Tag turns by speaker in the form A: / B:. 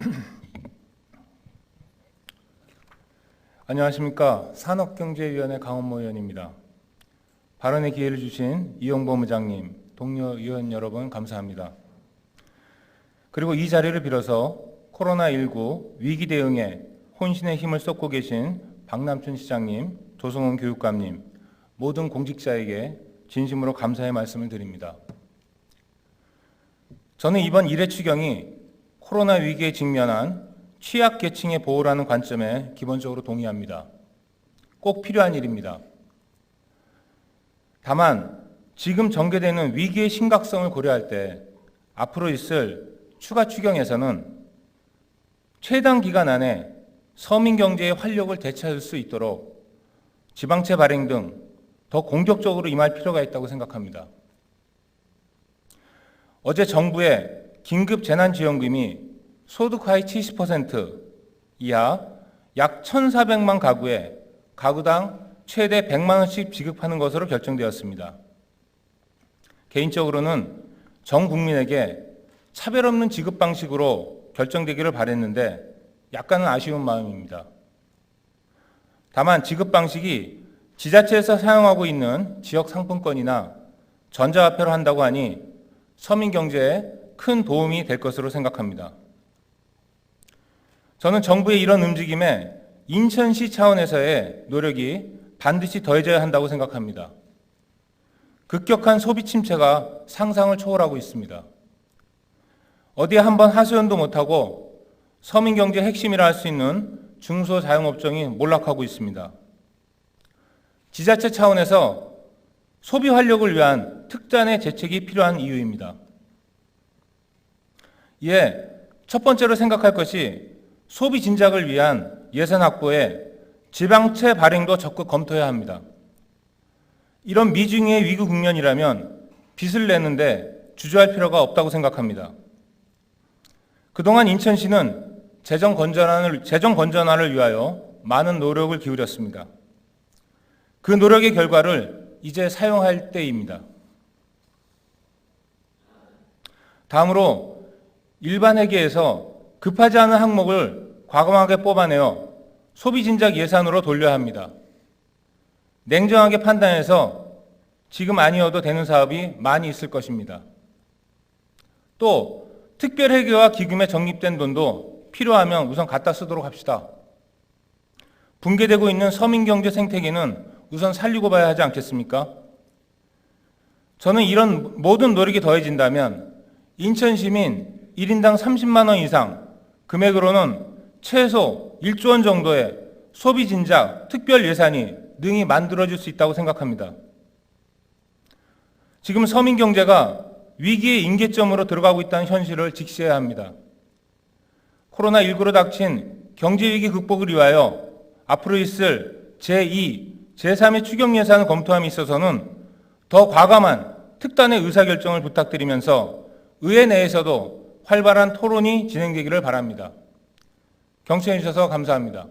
A: 안녕하십니까. 산업경제위원회 강원모 의원입니다. 발언의 기회를 주신 이용범 의장님, 동료 의원 여러분 감사합니다. 그리고 이 자리를 빌어서 코로나19 위기 대응에 혼신의 힘을 쏟고 계신 박남춘 시장님, 조성훈 교육감님, 모든 공직자에게 진심으로 감사의 말씀을 드립니다. 저는 이번 일회 추경이 코로나 위기에 직면한 취약 계층의 보호라는 관점에 기본적으로 동의합니다. 꼭 필요한 일입니다. 다만 지금 전개되는 위기의 심각성을 고려할 때 앞으로 있을 추가 추경에서는 최단 기간 안에 서민 경제의 활력을 되찾을 수 있도록 지방채 발행 등 더 공격적으로 임할 필요가 있다고 생각합니다. 어제 정부의 긴급 재난지원금이 소득 하위 70% 이하 약 1,400만 가구에 가구당 최대 100만 원씩 지급하는 것으로 결정되었습니다. 개인적으로는 전 국민에게 차별 없는 지급 방식으로 결정되기를 바랬는데 약간은 아쉬운 마음입니다. 다만 지급 방식이 지자체에서 사용하고 있는 지역 상품권이나 전자화폐로 한다고 하니 서민 경제에 큰 도움이 될 것으로 생각합니다. 저는 정부의 이런 움직임에 인천시 차원에서의 노력이 반드시 더해져야 한다고 생각합니다. 급격한 소비 침체가 상상을 초월하고 있습니다. 어디에 한번 하소연도 못하고 서민 경제 핵심이라 할 수 있는 중소자영업종이 몰락하고 있습니다. 지자체 차원에서 소비 활력을 위한 특단의 재책이 필요한 이유입니다. 이에 첫 번째로 생각할 것이 소비 진작을 위한 예산 확보에 지방채 발행도 적극 검토해야 합니다. 이런 미중의 위기 국면이라면 빚을 내는데 주저할 필요가 없다고 생각합니다. 그동안 인천시는 재정 건전화를, 재정 건전화를 위하여 많은 노력을 기울였습니다. 그 노력의 결과를 이제 사용할 때입니다. 다음으로 일반 회계에서 급하지 않은 항목을 과감하게 뽑아내어 소비 진작 예산으로 돌려야 합니다. 냉정하게 판단해서 지금 아니어도 되는 사업이 많이 있을 것입니다. 또 특별 회계와 기금에 적립된 돈도 필요하면 우선 갖다 쓰도록 합시다. 붕괴되고 있는 서민 경제 생태계는 우선 살리고 봐야 하지 않겠습니까? 저는 이런 모든 노력이 더해진다면 인천 시민 1인당 30만 원 이상 금액으로는 최소 1조 원 정도의 소비 진작 특별 예산이 능히 만들어질 수 있다고 생각합니다. 지금 서민 경제가 위기의 임계점으로 들어가고 있다는 현실을 직시해야 합니다. 코로나19로 닥친 경제위기 극복을 위하여 앞으로 있을 제2, 제3의 추경 예산을 검토함에 있어서는 더 과감한 특단의 의사결정을 부탁드리면서 의회 내에서도 활발한 토론이 진행되기를 바랍니다. 경청해 주셔서 감사합니다.